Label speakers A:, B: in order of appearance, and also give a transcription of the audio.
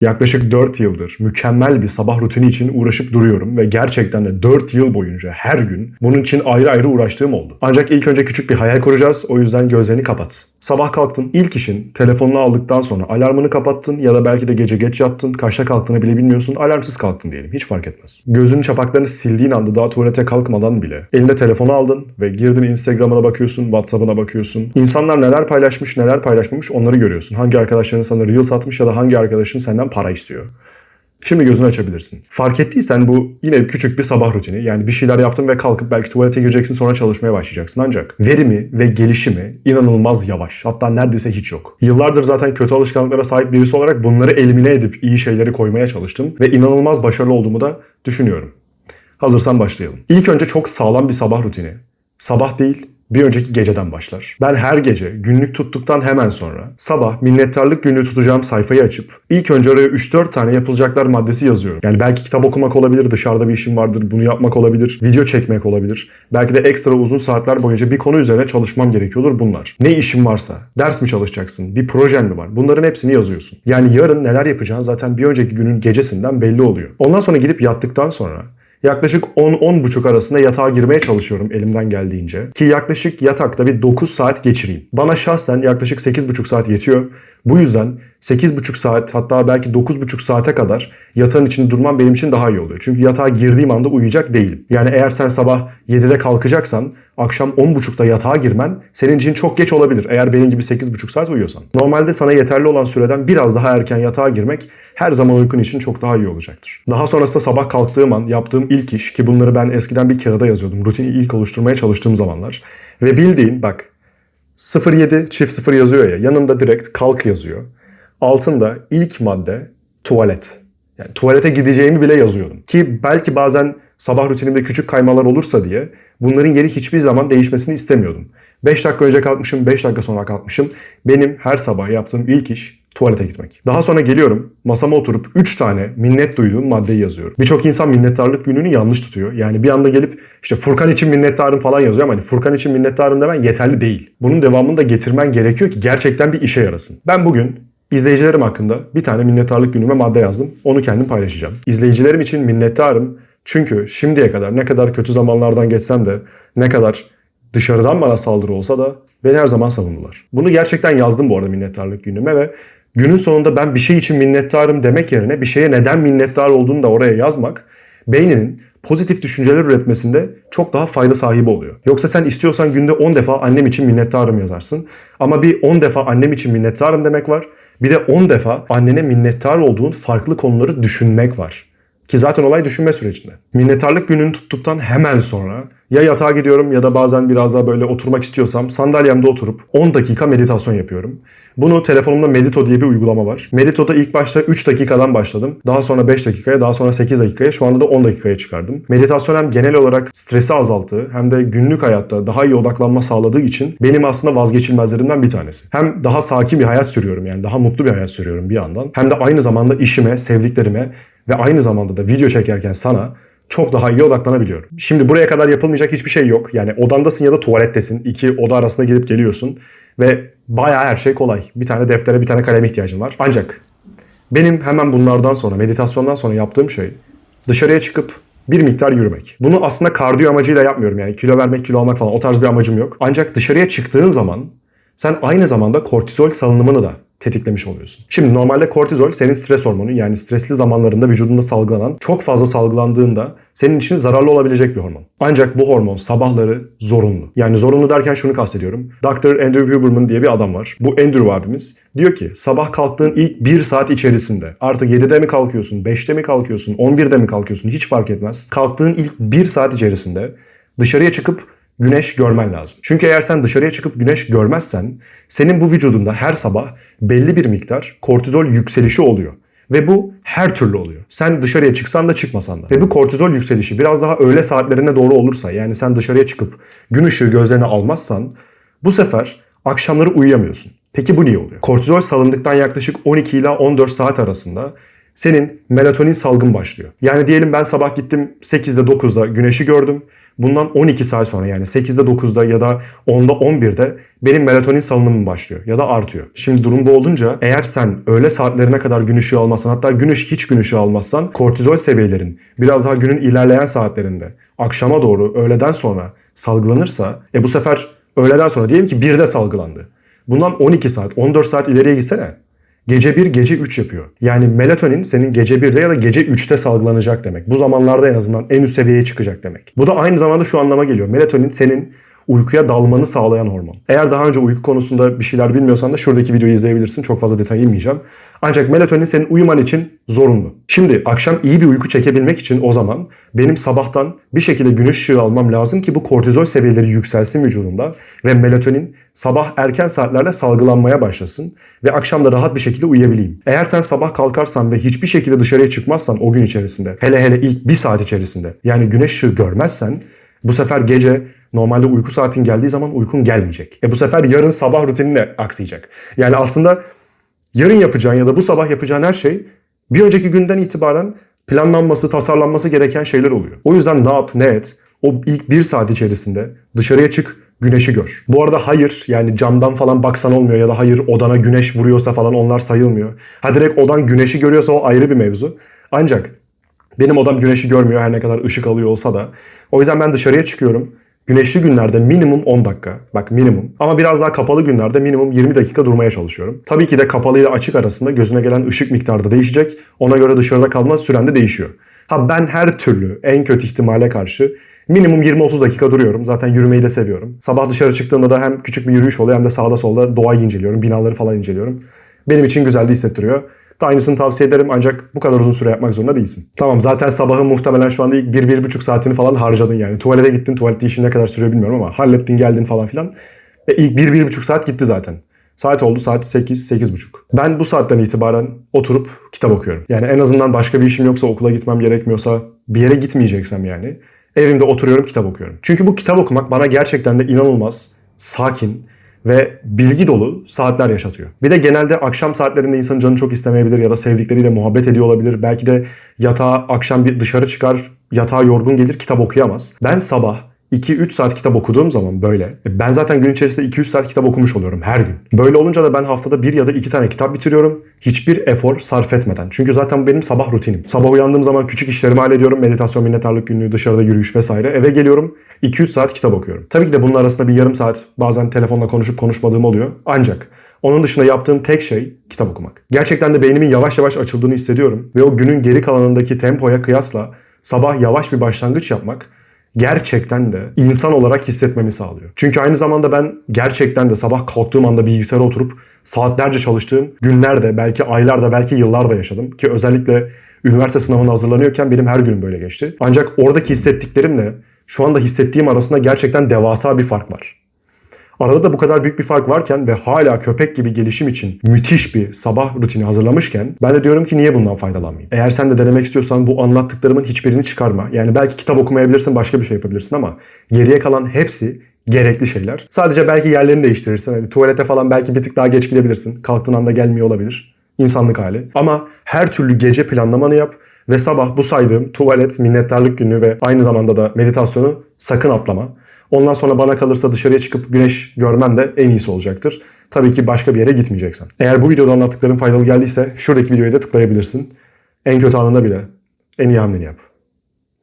A: Yaklaşık 4 yıldır mükemmel bir sabah rutini için uğraşıp duruyorum ve gerçekten de 4 yıl boyunca her gün bunun için ayrı ayrı uğraştığım oldu. Ancak ilk önce küçük bir hayal kuracağız o yüzden gözlerini kapat. Sabah kalktın ilk işin telefonunu aldıktan sonra alarmını kapattın ya da belki de gece geç yattın kaçta kalktığını bile bilmiyorsun alarmsız kalktın diyelim hiç fark etmez. Gözünün çapaklarını sildiğin anda daha tuvalete kalkmadan bile elinde telefonu aldın ve girdin Instagram'ına bakıyorsun Whatsapp'ına bakıyorsun. İnsanlar neler paylaşmış neler paylaşmamış onları görüyorsun. Hangi arkadaşların sana Reels atmış ya da hangi arkadaşın senden para istiyor. Şimdi gözünü açabilirsin. Fark ettiysen bu yine küçük bir sabah rutini. Yani bir şeyler yaptın ve kalkıp belki tuvalete gireceksin sonra çalışmaya başlayacaksın. Ancak verimi ve gelişimi inanılmaz yavaş. Hatta neredeyse hiç yok. Yıllardır zaten kötü alışkanlıklara sahip birisi olarak bunları elimine edip iyi şeyleri koymaya çalıştım. Ve inanılmaz başarılı olduğumu da düşünüyorum. Hazırsan başlayalım. İlk önce çok sağlam bir sabah rutini. Sabah değil, bir önceki geceden başlar. Ben her gece günlük tuttuktan hemen sonra sabah minnettarlık günlüğü tutacağım sayfayı açıp ilk önce oraya 3-4 tane yapılacaklar maddesi yazıyorum. Yani belki kitap okumak olabilir, dışarıda bir işim vardır, bunu yapmak olabilir, video çekmek olabilir. Belki de ekstra uzun saatler boyunca bir konu üzerine çalışmam gerekiyordur bunlar. Ne işin varsa, ders mi çalışacaksın, bir projen mi var? Bunların hepsini yazıyorsun. Yani yarın neler yapacağın zaten bir önceki günün gecesinden belli oluyor. Ondan sonra gidip yattıktan sonra Yaklaşık 10-10.30 arasında yatağa girmeye çalışıyorum elimden geldiğince. Ki yaklaşık yatakta bir 9 saat geçireyim. Bana şahsen yaklaşık 8.5 saat yetiyor. Bu yüzden 8,5 saat hatta belki 9,5 saate kadar yatağın içinde durmam benim için daha iyi oluyor. Çünkü yatağa girdiğim anda uyuyacak değilim. Yani eğer sen sabah 7'de kalkacaksan akşam 10.30'da yatağa girmen senin için çok geç olabilir. Eğer benim gibi 8,5 saat uyuyorsan. Normalde sana yeterli olan süreden biraz daha erken yatağa girmek her zaman uykun için çok daha iyi olacaktır. Daha sonrasında sabah kalktığım an yaptığım ilk iş ki bunları ben eskiden bir kağıda yazıyordum. Rutini ilk oluşturmaya çalıştığım zamanlar. Ve bildiğin bak 07 çift 0 yazıyor ya yanında direkt kalk yazıyor. Altında ilk madde tuvalet. Yani tuvalete gideceğimi bile yazıyordum. Ki belki bazen sabah rutinimde küçük kaymalar olursa diye bunların yeri hiçbir zaman değişmesini istemiyordum. 5 dakika önce kalkmışım, 5 dakika sonra kalkmışım. Benim her sabah yaptığım ilk iş tuvalete gitmek. Daha sonra geliyorum masama oturup 3 tane minnet duyduğum maddeyi yazıyorum. Birçok insan minnettarlık gününü yanlış tutuyor. Yani bir anda gelip işte Furkan için minnettarım falan yazıyor ama hani Furkan için minnettarım demen yeterli değil. Bunun devamını da getirmen gerekiyor ki gerçekten bir işe yarasın. Ben bugün izleyicilerim hakkında bir tane minnettarlık günüme madde yazdım. Onu kendim paylaşacağım. İzleyicilerim için minnettarım. Çünkü şimdiye kadar ne kadar kötü zamanlardan geçsem de ne kadar dışarıdan bana saldırı olsa da beni her zaman savundular. Bunu gerçekten yazdım bu arada minnettarlık günüme ve günün sonunda ben bir şey için minnettarım demek yerine bir şeye neden minnettar olduğunu da oraya yazmak beyninin pozitif düşünceler üretmesinde çok daha fayda sahibi oluyor. Yoksa sen istiyorsan günde 10 defa annem için minnettarım yazarsın. Ama bir 10 defa annem için minnettarım demek var. Bir de 10 defa annene minnettar olduğun farklı konuları düşünmek var. Ki zaten olay düşünme sürecinde. Minnettarlık gününü tuttuktan hemen sonra ya yatağa gidiyorum ya da bazen biraz daha böyle oturmak istiyorsam sandalyemde oturup 10 dakika meditasyon yapıyorum. Bunu telefonumda Medito diye bir uygulama var. Medito'da ilk başta 3 dakikadan başladım. Daha sonra 5 dakikaya, daha sonra 8 dakikaya, şu anda da 10 dakikaya çıkardım. Meditasyon hem genel olarak stresi azalttığı hem de günlük hayatta daha iyi odaklanma sağladığı için benim aslında vazgeçilmezlerimden bir tanesi. Hem daha sakin bir hayat sürüyorum yani daha mutlu bir hayat sürüyorum bir yandan. Hem de aynı zamanda işime, sevdiklerime ve aynı zamanda da video çekerken sana çok daha iyi odaklanabiliyorum. Şimdi buraya kadar yapılmayacak hiçbir şey yok. Yani odandasın ya da tuvalettesin. İki oda arasında gidip geliyorsun. Ve bayağı her şey kolay. Bir tane deftere bir tane kaleme ihtiyacın var. Ancak benim hemen bunlardan sonra meditasyondan sonra yaptığım şey dışarıya çıkıp bir miktar yürümek. Bunu aslında kardiyo amacıyla yapmıyorum yani kilo vermek, kilo almak falan o tarz bir amacım yok. Ancak dışarıya çıktığın zaman sen aynı zamanda kortizol salınımını da tetiklemiş oluyorsun. Şimdi normalde kortizol senin stres hormonu yani stresli zamanlarında vücudunda salgılanan çok fazla salgılandığında senin için zararlı olabilecek bir hormon. Ancak bu hormon sabahları zorunlu. Yani zorunlu derken şunu kastediyorum. Dr. Andrew Huberman diye bir adam var. Bu Andrew abimiz diyor ki sabah kalktığın ilk bir saat içerisinde artık 7'de mi kalkıyorsun, 5'te mi kalkıyorsun, 11'de mi kalkıyorsun hiç fark etmez. Kalktığın ilk bir saat içerisinde dışarıya çıkıp güneş görmen lazım. Çünkü eğer sen dışarıya çıkıp güneş görmezsen senin bu vücudunda her sabah belli bir miktar kortizol yükselişi oluyor. Ve bu her türlü oluyor. Sen dışarıya çıksan da çıkmasan da. Ve bu kortizol yükselişi biraz daha öğle saatlerine doğru olursa yani sen dışarıya çıkıp gün ışığı gözlerine almazsan bu sefer akşamları uyuyamıyorsun. Peki bu niye oluyor? Kortizol salındıktan yaklaşık 12 ila 14 saat arasında senin melatonin salgın başlıyor. Yani diyelim ben sabah gittim 8'de 9'da güneşi gördüm. Bundan 12 saat sonra yani 8'de 9'da ya da 10'da 11'de benim melatonin salınımım başlıyor ya da artıyor. Şimdi durum bu olunca eğer sen öğle saatlerine kadar gün ışığı almazsan hatta gün ışığı hiç gün ışığı almazsan kortizol seviyelerin biraz daha günün ilerleyen saatlerinde akşama doğru öğleden sonra salgılanırsa e bu sefer öğleden sonra diyelim ki 1'de salgılandı. Bundan 12 saat 14 saat ileriye gitsene. Gece 1, gece 3 yapıyor. Yani melatonin senin gece 1'de ya da gece 3'te salgılanacak demek. Bu zamanlarda en azından en üst seviyeye çıkacak demek. Bu da aynı zamanda şu anlama geliyor. Melatonin senin uykuya dalmanı sağlayan hormon. Eğer daha önce uyku konusunda bir şeyler bilmiyorsan da şuradaki videoyu izleyebilirsin. Çok fazla detay inmeyeceğim. Ancak melatonin senin uyuman için zorunlu. Şimdi akşam iyi bir uyku çekebilmek için o zaman benim sabahtan bir şekilde güneş ışığı almam lazım ki bu kortizol seviyeleri yükselsin vücudumda ve melatonin sabah erken saatlerde salgılanmaya başlasın ve akşam da rahat bir şekilde uyuyabileyim. Eğer sen sabah kalkarsan ve hiçbir şekilde dışarıya çıkmazsan o gün içerisinde hele hele ilk bir saat içerisinde yani güneş ışığı görmezsen bu sefer gece normalde uyku saatin geldiği zaman uykun gelmeyecek. E bu sefer yarın sabah rutininle aksayacak. Yani aslında yarın yapacağın ya da bu sabah yapacağın her şey bir önceki günden itibaren planlanması, tasarlanması gereken şeyler oluyor. O yüzden ne yap, ne et, o ilk bir saat içerisinde dışarıya çık, güneşi gör. Bu arada hayır yani camdan falan baksan olmuyor ya da hayır odana güneş vuruyorsa falan onlar sayılmıyor. Ha direkt odan güneşi görüyorsa o ayrı bir mevzu. Ancak benim odam güneşi görmüyor her ne kadar ışık alıyor olsa da. O yüzden ben dışarıya çıkıyorum. Güneşli günlerde minimum 10 dakika. Bak minimum. Ama biraz daha kapalı günlerde minimum 20 dakika durmaya çalışıyorum. Tabii ki de kapalı ile açık arasında gözüne gelen ışık miktarı da değişecek. Ona göre dışarıda kalma süren de değişiyor. Ha ben her türlü en kötü ihtimale karşı minimum 20-30 dakika duruyorum. Zaten yürümeyi de seviyorum. Sabah dışarı çıktığımda da hem küçük bir yürüyüş oluyor hem de sağda solda doğayı inceliyorum. Binaları falan inceliyorum. Benim için güzel de hissettiriyor. Da aynısını tavsiye ederim ancak bu kadar uzun süre yapmak zorunda değilsin. Tamam zaten sabahın muhtemelen şu anda ilk 1-1,5 saatini falan harcadın yani. Tuvalete gittin, tuvalette işin ne kadar sürüyor bilmiyorum ama hallettin geldin falan filan. Ve ilk 1-1,5 saat gitti zaten. Saat oldu saat 8-8.30. Ben bu saatten itibaren oturup kitap okuyorum. Yani en azından başka bir işim yoksa okula gitmem gerekmiyorsa bir yere gitmeyeceksem yani evimde oturuyorum kitap okuyorum. Çünkü bu kitap okumak bana gerçekten de inanılmaz sakin, ve bilgi dolu saatler yaşatıyor. Bir de genelde akşam saatlerinde insanın canı çok istemeyebilir ya da sevdikleriyle muhabbet ediyor olabilir. Belki de yatağa akşam bir dışarı çıkar, yatağa yorgun gelir, kitap okuyamaz. Ben sabah 2-3 saat kitap okuduğum zaman böyle. e, Ben zaten gün içerisinde 2-3 saat kitap okumuş oluyorum her gün. Böyle olunca da ben haftada bir ya da iki tane kitap bitiriyorum. Hiçbir efor sarf etmeden. Çünkü zaten bu benim sabah rutinim. Sabah uyandığım zaman küçük işlerimi hallediyorum. Meditasyon, minnettarlık günlüğü, dışarıda yürüyüş vesaire. Eve geliyorum. 2-3 saat kitap okuyorum. Tabii ki de bunun arasında bir yarım saat bazen telefonla konuşup konuşmadığım oluyor. Ancak onun dışında yaptığım tek şey kitap okumak. Gerçekten de beynimin yavaş yavaş açıldığını hissediyorum. Ve o günün geri kalanındaki tempoya kıyasla sabah yavaş bir başlangıç yapmak gerçekten de insan olarak hissetmemi sağlıyor. Çünkü aynı zamanda ben gerçekten de sabah kalktığım anda bilgisayara oturup saatlerce çalıştığım günlerde, belki aylarda, belki yıllarda yaşadım. Ki özellikle üniversite sınavına hazırlanıyorken benim her günüm böyle geçti. Ancak oradaki hissettiklerimle şu anda hissettiğim arasında gerçekten devasa bir fark var. Arada da bu kadar büyük bir fark varken ve hala köpek gibi gelişim için müthiş bir sabah rutini hazırlamışken ben de diyorum ki niye bundan faydalanmayayım? Eğer sen de denemek istiyorsan bu anlattıklarımın hiçbirini çıkarma. Yani belki kitap okumayabilirsin, başka bir şey yapabilirsin ama geriye kalan hepsi gerekli şeyler. Sadece belki yerlerini değiştirirsin. Yani tuvalete falan belki bir tık daha geç gidebilirsin. Kalktığın anda gelmiyor olabilir. İnsanlık hali. Ama her türlü gece planlamanı yap ve sabah bu saydığım tuvalet, minnettarlık günü ve aynı zamanda da meditasyonu sakın atlama. Ondan sonra bana kalırsa dışarıya çıkıp güneş görmen de en iyisi olacaktır. Tabii ki başka bir yere gitmeyeceksen. Eğer bu videoda anlattıklarım faydalı geldiyse şuradaki videoya da tıklayabilirsin. En kötü anında bile en iyi hamleni yap.